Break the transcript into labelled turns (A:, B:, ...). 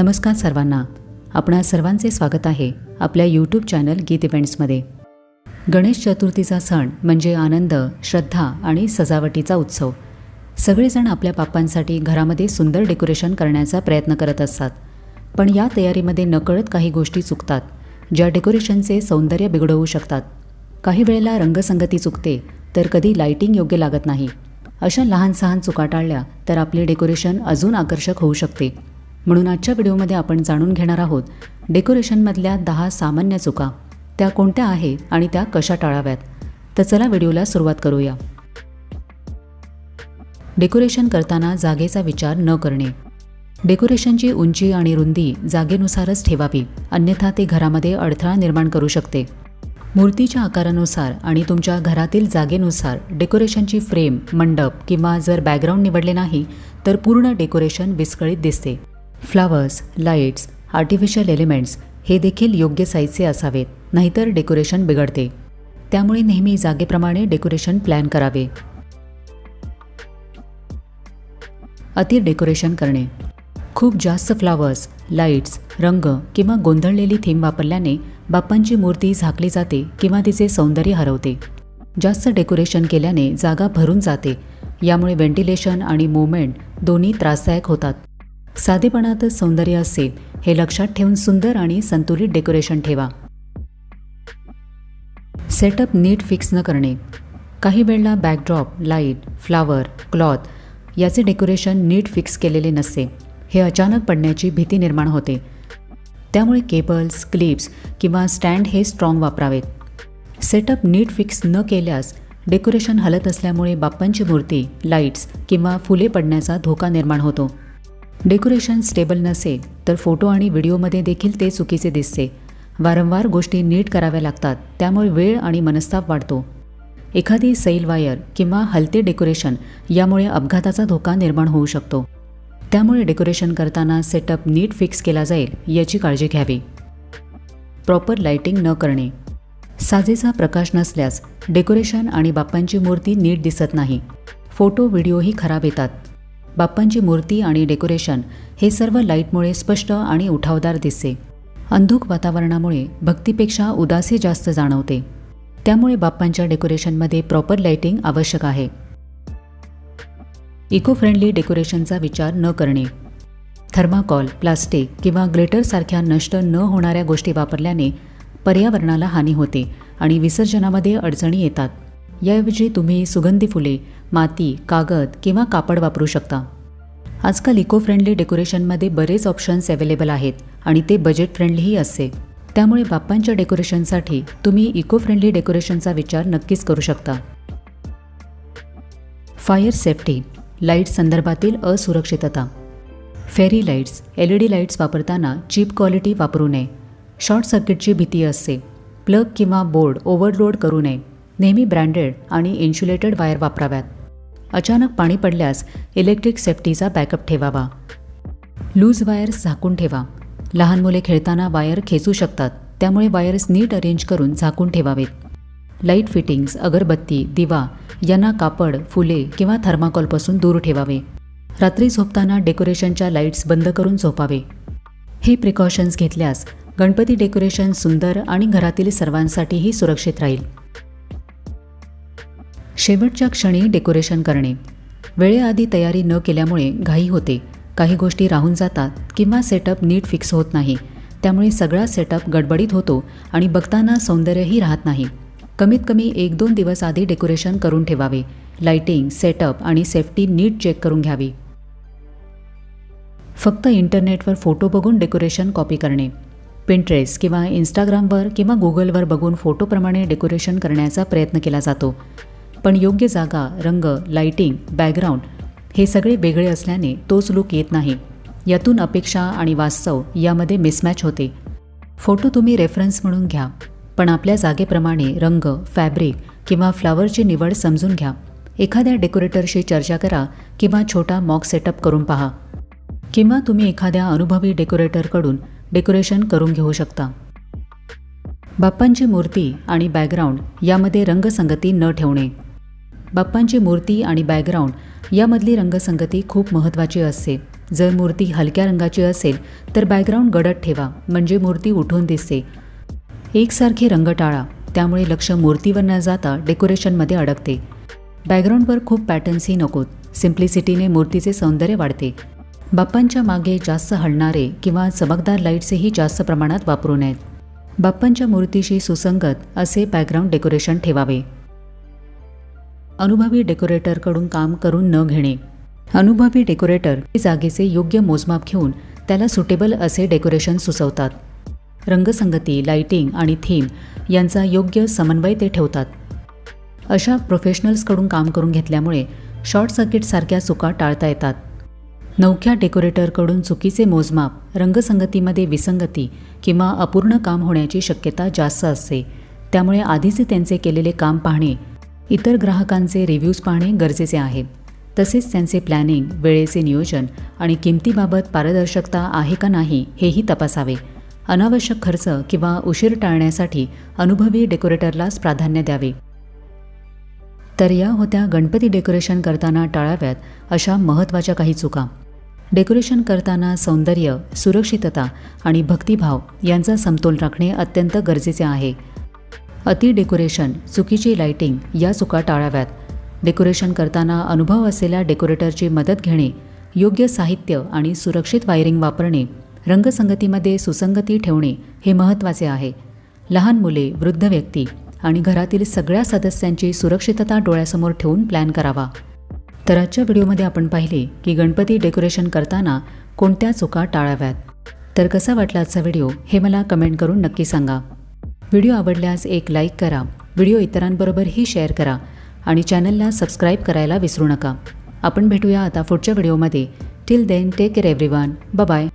A: नमस्कार सर्वांना. आपणा सर्वांचे स्वागत आहे आपल्या यूट्यूब चॅनल गीत इव्हेंट्समध्ये गणेश चतुर्थीचा सण म्हणजे आनंद श्रद्धा आणि सजावटीचा उत्सव. सगळेजण आपल्या बाप्पांसाठी घरामध्ये सुंदर डेकोरेशन करण्याचा प्रयत्न करत असतात. पण या तयारीमध्ये नकळत काही गोष्टी चुकतात ज्या डेकोरेशनचे सौंदर्य बिघडवू शकतात. काही वेळेला रंगसंगती चुकते तर कधी लाईटिंग योग्य लागत नाही. अशा लहान सहान चुका टाळल्या तर आपले डेकोरेशन अजून आकर्षक होऊ शकते. म्हणून आजच्या व्हिडिओमध्ये आपण जाणून घेणार आहोत डेकोरेशनमधल्या दहा सामान्य चुका. त्या कोणत्या आहेत आणि त्या कशा टाळाव्यात? तर चला व्हिडिओला सुरुवात करूया. डेकोरेशन करताना जागेचा विचार न करणे. डेकोरेशनची उंची आणि रुंदी जागेनुसारच ठेवावी अन्यथा ते घरामध्ये अडथळा निर्माण करू शकते. मूर्तीच्या आकारानुसार आणि तुमच्या घरातील जागेनुसार डेकोरेशनची फ्रेम मंडप किंवा जर बॅकग्राऊंड निवडले नाही तर पूर्ण डेकोरेशन विस्कळीत दिसते. फ्लावर्स लाईट्स आर्टिफिशियल एलिमेंट्स हे देखील योग्य साईजचे असावेत नाहीतर डेकोरेशन बिघडते. त्यामुळे नेहमी जागेप्रमाणे डेकोरेशन प्लॅन करावे. अति डेकोरेशन करणे. खूप जास्त फ्लावर्स लाईट्स रंग किंवा गोंधळलेली थीम वापरल्याने बाप्पांची मूर्ती झाकली जाते किंवा तिचे सौंदर्य हरवते. जास्त डेकोरेशन केल्याने जागा भरून जाते. यामुळे व्हेंटिलेशन आणि मुवमेंट दोन्ही त्रासदायक होतात. साधेपणातच सौंदर्य असेल हे लक्षात ठेवून सुंदर आणि संतुलित डेकोरेशन ठेवा. सेटअप नीट फिक्स न करणे. काही वेळेला बॅकड्रॉप लाइट फ्लावर क्लॉथ याचे डेकोरेशन नीट फिक्स केलेले नसते. हे अचानक पडण्याची भीती निर्माण होते. त्यामुळे केबल्स क्लिप्स किंवा स्टँड हे स्ट्रॉंग वापरावेत. सेटअप नीट फिक्स न केल्यास डेकोरेशन हलत असल्यामुळे बाप्पांची मूर्ती लाईट्स किंवा फुले पडण्याचा धोका निर्माण होतो. डेकोरेशन स्टेबल नसेल तर फोटो आणि व्हिडिओमध्ये देखील ते चुकीचे दिसते. वारंवार गोष्टी नीट कराव्या लागतात त्यामुळे वेळ आणि मनस्ताप वाढतो. एखादी सैल वायर किंवा हलते डेकोरेशन यामुळे अपघाताचा धोका निर्माण होऊ शकतो. त्यामुळे डेकोरेशन करताना सेटअप नीट फिक्स केला जाईल याची काळजी घ्यावी. प्रॉपर लाइटिंग न करणे. साजेचा प्रकाश नसल्यास डेकोरेशन आणि बाप्पांची मूर्ती नीट दिसत नाही. फोटो व्हिडिओही खराब येतात. बाप्पांची मूर्ती आणि डेकोरेशन हे सर्व लाईटमुळे स्पष्ट आणि उठावदार दिसते. अंधुक वातावरणामुळे भक्तीपेक्षा उदासी जास्त जाणवते. त्यामुळे बाप्पांच्या डेकोरेशनमध्ये प्रॉपर लाइटिंग आवश्यक आहे. इको फ्रेंडली डेकोरेशनचा विचार न करणे. थर्माकॉल प्लास्टिक किंवा ग्लिटरसारख्या नष्ट न होणाऱ्या गोष्टी वापरल्याने पर्यावरणाला हानी होते आणि विसर्जनामध्ये अडचणी येतात. याऐवजी तुम्ही सुगंधी फुले माती कागद किंवा कापड वापरू शकता. आजकाल इको फ्रेंडली डेकोरेशनमध्ये बरेच ऑप्शन्स अवेलेबल आहेत आणि ते बजेट फ्रेंडलीही असते. त्यामुळे बाप्पांच्या डेकोरेशनसाठी तुम्ही इको फ्रेंडली डेकोरेशनचा विचार नक्कीच करू शकता. फायर सेफ्टी लाइट संदर्भातील असुरक्षितता. Fairy lights L E D lights वापरताना चीप क्वालिटी वापरू नये. शॉर्ट सर्किटची भीती असते. प्लग किंवा बोर्ड ओव्हरलोड करू नये. नेहमी ब्रँडेड आणि इन्शुलेटेड वायर वापराव्यात. अचानक पाणी पडल्यास इलेक्ट्रिक सेफ्टीचा बॅकअप ठेवावा. लूज वायर्स झाकून ठेवा. लहान मुले खेळताना वायर खेचू शकतात. त्यामुळे वायर्स नीट अरेंज करून झाकून ठेवावेत. लाइट फिटिंग्स अगरबत्ती दिवा यांना कापड फुले किंवा थर्माकॉलपासून दूर ठेवावे. रात्री झोपताना डेकोरेशनच्या लाईट्स बंद करून झोपावे. हे प्रिकॉशन्स घेतल्यास गणपती डेकोरेशन सुंदर आणि घरातील सर्वांसाठीही सुरक्षित राहील. शेवटच्या क्षणी डेकोरेशन करणे. वेळेआधी तयारी न केल्यामुळे घाई होते. काही गोष्टी राहून जातात किंवा सेटअप नीट फिक्स होत नाही. त्यामुळे सगळा सेटअप गडबडीत होतो आणि बघताना सौंदर्यही राहत नाही. कमीत कमी एक दोन दिवस आधी डेकोरेशन करून ठेवावे. लाइटिंग सेटअप आणि सेफ्टी नीट चेक करून घ्यावी. फक्त इंटरनेटवर फोटो बघून डेकोरेशन कॉपी करणे. पिंट्रेस किंवा इंस्टाग्रामवर किंवा गुगलवर बघून फोटोप्रमाणे डेकोरेशन करण्याचा प्रयत्न केला जातो. पण योग्य जागा रंग लाइटिंग बॅकग्राऊंड हे सगळे वेगळे असल्याने तोच लूक येत नाही. यातून अपेक्षा आणि वास्तव यामध्ये मिसमॅच होते. फोटो तुम्ही रेफरन्स म्हणून घ्या पण आपल्या जागेप्रमाणे रंग फॅब्रिक किंवा फ्लावरची निवड समजून घ्या. एखाद्या डेकोरेटरशी चर्चा करा किंवा छोटा मॉक सेटअप करून पहा. किंवा तुम्ही एखाद्या अनुभवी डेकोरेटरकडून डेकोरेशन करून घेऊ शकता. बाप्पांची मूर्ती आणि बॅकग्राऊंड यामध्ये रंगसंगती न ठेवणे. बाप्पांची मूर्ती आणि बॅकग्राऊंड यामधली रंगसंगती खूप महत्त्वाची असते. जर मूर्ती हलक्या रंगाची असेल तर बॅकग्राऊंड गडद ठेवा म्हणजे मूर्ती उठून दिसते. एकसारखे रंग टाळा त्यामुळे लक्ष मूर्तीवर न जाता डेकोरेशनमध्ये अडकते. बॅकग्राऊंडवर खूप पॅटर्न्सही नकोत सिम्प्लिसिटीने मूर्तीचे सौंदर्य वाढते. बाप्पांच्या मागे जास्त हलणारे किंवा चमकदार लाईट्सही जास्त प्रमाणात वापरू नयेत. बाप्पांच्या मूर्तीशी सुसंगत असे बॅकग्राऊंड डेकोरेशन ठेवावे. अनुभवी डेकोरेटरकडून काम करून न घेणे. अनुभवी डेकोरेटर जागेचे योग्य मोजमाप घेऊन त्याला सुटेबल असे डेकोरेशन सुचवतात. रंगसंगती लाइटिंग आणि थीम यांचा योग्य समन्वय ते ठेवतात. अशा प्रोफेशनल्सकडून काम करून घेतल्यामुळे शॉर्ट सर्किटसारख्या चुका टाळता येतात. नवख्या डेकोरेटरकडून चुकीचे मोजमाप रंगसंगतीमध्ये विसंगती किंवा अपूर्ण काम होण्याची शक्यता जास्त असते. त्यामुळे आधीचे त्यांचे केलेले काम पाहणे इतर ग्राहकांचे रिव्ह्यूज पाहणे गरजेचे आहे. तसेच त्यांचे प्लॅनिंग वेळेचे नियोजन आणि किमतीबाबत पारदर्शकता आहे का नाही हेही तपासावे. अनावश्यक खर्च किंवा उशीर टाळण्यासाठी अनुभवी डेकोरेटरलाच प्राधान्य द्यावे. तर या होत्या गणपती डेकोरेशन करताना टाळाव्यात अशा महत्त्वाच्या काही चुका. डेकोरेशन करताना सौंदर्य सुरक्षितता आणि भक्तिभाव यांचा समतोल राखणे अत्यंत गरजेचे आहे. अति डेकोरेशन चुकीची लाइटिंग या चुका टाळाव्यात. डेकोरेशन करताना अनुभव असलेल्या डेकोरेटरची मदत घेणे योग्य साहित्य आणि सुरक्षित वायरिंग वापरणे रंगसंगतीमध्ये सुसंगती ठेवणे हे महत्त्वाचे आहे. लहान मुले वृद्ध व्यक्ती आणि घरातील सगळ्या सदस्यांची सुरक्षितता डोळ्यासमोर ठेवून प्लॅन करावा. तर आजच्या व्हिडिओमध्ये आपण पाहिले की गणपती डेकोरेशन करताना कोणत्या चुका टाळाव्यात. तर कसा वाटला आजचा व्हिडिओ हे मला कमेंट करून नक्की सांगा. व्हिडिओ आवडल्यास एक लाईक करा. व्हिडिओ इतरांबरोबरही शेअर करा आणि चॅनलला सबस्क्राईब करायला विसरू नका. आपण भेटूया आता पुढच्या व्हिडिओमध्ये. Till then take care everyone bye